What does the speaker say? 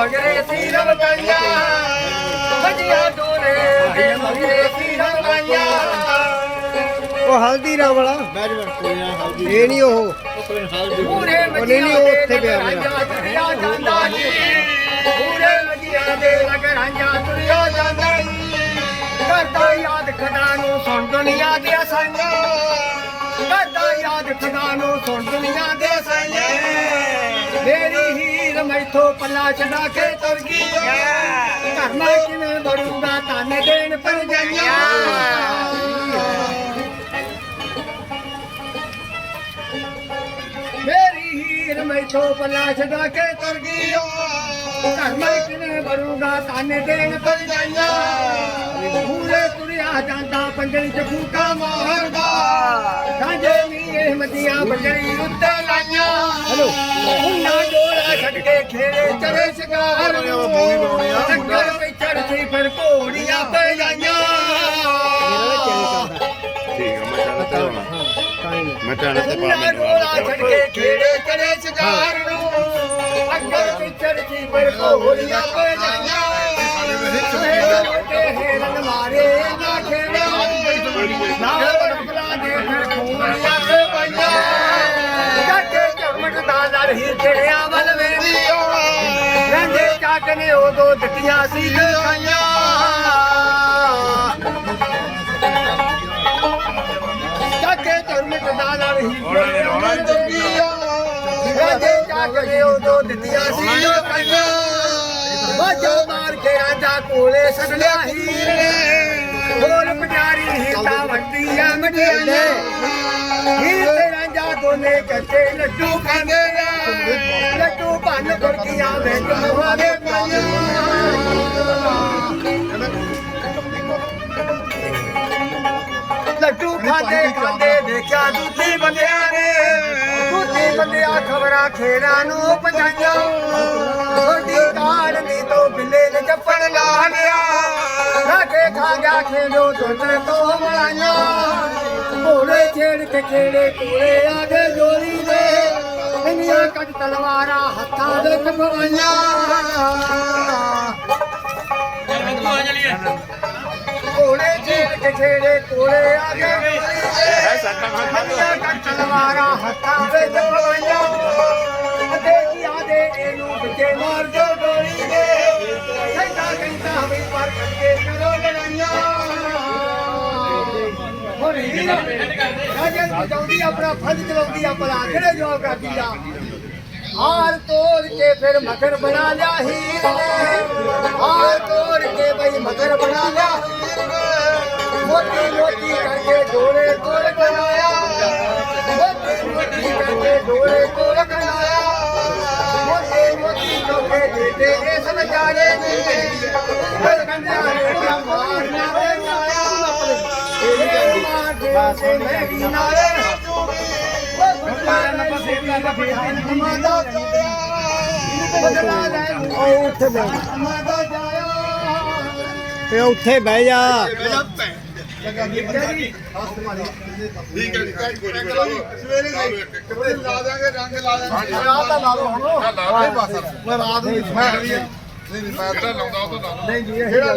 ਮਗਰੇ ਦੇ ਮਗਰੇ ਉਹ ਹਲਦੀ ਰਾਮ ਵਾਲਾ। ਕੋਈ ਨਾ ਹਲਦੀ ਇਹ ਨਹੀਂ ਉਹ। ਪੂਰੇ ਮਜੀਆਂ ਉੱਥੇ ਦੇ ਪਿਆ ਜਾਂਦਾ ਜੀ ਪੂਰੇ ਮਜੀਆਂ ਦੇ ਲਗਰਾਂ ਤੁਰਿਆ ਜਾਂਦਾ ਜੀ ਕਰਦਾ ਯਾਦ ਖਦਾ ਨੂੰ ਸੁਣ ਦੁਨੀਆ ਦੇ ਸਾਈਆਂ। ਹੀਰ ਮੈਥੋਂ ਪੱਲਾ ਛਡਾ ਕੇ ਤੁਰ ਗਈ ਮੈਂ ਕਿਵੇਂ ਬੜੂਗਾ ਤਾਨੇ ਦੇਣ ਪਰ ਜਾਈਆਂ। ਮੇਰੀ ਹੀਰ ਮੈਥੋਂ ਪੱਲਾ ਛਡਾ ਕੇ ਤੁਰ ਗਈ ਮੈਂ ਕਿਵੇਂ ਬੜੂਗਾ ਤਾਨੇ ਦੇਣ ਪਰ ਜਾਈਆਂ। ਪੂਰੇ ਤੁਰਿਆ ਜਾਂਦਾ ਪੰਜਲੀ ਚ ਫੂਕਾ ਮਾਰਦਾ। ਸਾਂਝੇ ਮੀਏ ਮਦੀਆਂ ਬੰਜਰੀ ਉੱਤੇ ਲਾਈਆਂ। ਹਲੋ ਕੇ ਖੇੜੇ ਚੜੇ ਸ਼ਿਕਾਰ ਟੱਕਰ ਵਿੱਚ ਚੜਦੀ ਫਿਰ ਘੋੜੀਆਂ ਪੈ ਜਾਈਆਂ ਠੀਕ ਆ ਮੈਂ ਚੱਲ ਤੇ ਮੈਂ ਪਾ ਉਹਨਾਂ ਡੋਲਾ ਛੱਡ ਕੇ ਖੇੜੇ ਚੜੇ ਸ਼ਿਕਾਰ ਨੂੰ। ਅੱਗੇ ਪਿੱਛੜ ਦੀ ਪਰ ਘੋੜੀਆਂ ਪੈ ਚੱਕ ਨੇ ਉਦੋਂ ਦਿੱਤੀਆਂ ਸੀ ਖਾਈਆਂ। ਜਾਕੇ ਧਰਮਿਕ ਦਾ ਲੜ ਹੀ ਰੋਣਾ ਜੱਗੀਆ ਰਾਜੇ ਜਾਕੇ ਉਦੋਂ ਦਿੱਤੀਆਂ ਸੀ ਕੰਨਾਂ ਵਾਜਾ ਮਾਰ ਕੇ ਰਾਜਾ ਕੋਲੇ ਸੱਦਿਆ ਹੀਰੇ ਹੋਰ ਪੁਜਾਰੀ ਹੀ ਤਾਂ ਵੱਡੀਆਂ ਮਟਿਆਲੇ ਹੀਰ ਤੇ ਰਾਜਾ ਦੋਨੇ ਕੱਚੇ ਲੱਡੂ ਖਾਂਦੇ ਆ ਲੱਡੂ ਭੰਨ ਗੁਰਕੀਆਂ ਵਿੱਚ ਮੁਹਾਵੇ ਪਾਈਆਂ ਲੱਡੂ ਖਾਦੇ ਖਾਦੇ ਦੇਖਿਆ ਦੂਜੀ ਬੰਦਿਆਂ ਨੇ। ਦੂਜੀ ਬੰਦਿਆਂ ਖਬਰਾਂ ਖੇਰਾਂ ਨੂੰ ਪਹੁੰਚਾਈਆਂ ਛੋਟੀ ਕਾਲ ਦੀ ਤੋਂ ਬਿੱਲੇ ਨੇ ਚੱਪਣ ਲਾ ਲਿਆ। ਲਾਗੇ ਖਾ ਗਿਆ ਖੇਡੋ ਦੁੱਧ ਤੋਂ ਮਲਾਈਆਂ। ਘੋੜੇ ਛੇੜ ਕੇ ਖੇੜੇ ਕੋਲੇ ਆ ਗਏ ਜੋਰੀ ਦੇ। ਇੰਨੀਆਂ ਕੱਟ ਤਲਵਾਰਾਂ ਹੱਥਾਂ ਵਿੱਚ ਪਵਾਈਆਂ ਕੋਲੇ ਛੇੜ ਕੇ ਖੇੜੇ ਕੋਲੇ ਆ ਗਏ ਹੱਥਾਂ ਕੱਟ ਤਲਵਾਰਾਂ ਹੱਥਾਂ ਵਿੱਚ ਪਵਾਈਆਂ ਅਤੇ ਕੀ ਆਦੇ ਇਹਨੂੰ ਵਿੱਚੇ ਮਾਰ ਜੋ ਹੋਰੀ ਰਾਜੇ ਆਪਣਾ ਫਰਜ਼ ਚਲਾਉਂਦੀ ਆਪਣਾ ਭਲਾ ਕਿਹੜੇ ਜੋ ਕਰਦੀ ਆ? ਹਾਰ ਤੋੜ ਕੇ ਫਿਰ ਮਗਰ ਬਣਾ ਲਿਆ ਹੀਰ ਨੇ। ਹਾਰ ਤੋੜ ਕੇ ਬਈ ਮਗਰ ਬਣਾ ਲਿਆ ਹੀਰ ਨੇ। ਮੋਤੀ ਮੋਤੀ ਕਰਕੇ ਜੋੜੇ ਤੋੜ ਉਹ ਉੱਥੇ ਬਹਿ ਤੇ ਉੱਥੇ ਬਹਿ ਜਾ। ਸਵੇਰੇ ਕੱਪੜੇ ਲਾ ਦਾਂਗੇ ਰੰਗ ਲਾ ਦਾਂਗੇ ਰਾਤ ਦਾ ਲਾ ਲਓ ਹੁਣ ਲਾ ਲਾ ਬਸ ਮੈਂ ਰਾਤ ਨੂੰ ਮੈਂ ਨਹੀਂ ਮੈਂ ਤਾਂ ਲਾਉਂਦਾ ਉਹ ਤਾਂ ਲਾ ਨਹੀਂ ਜੀ ਜਿਹੜਾ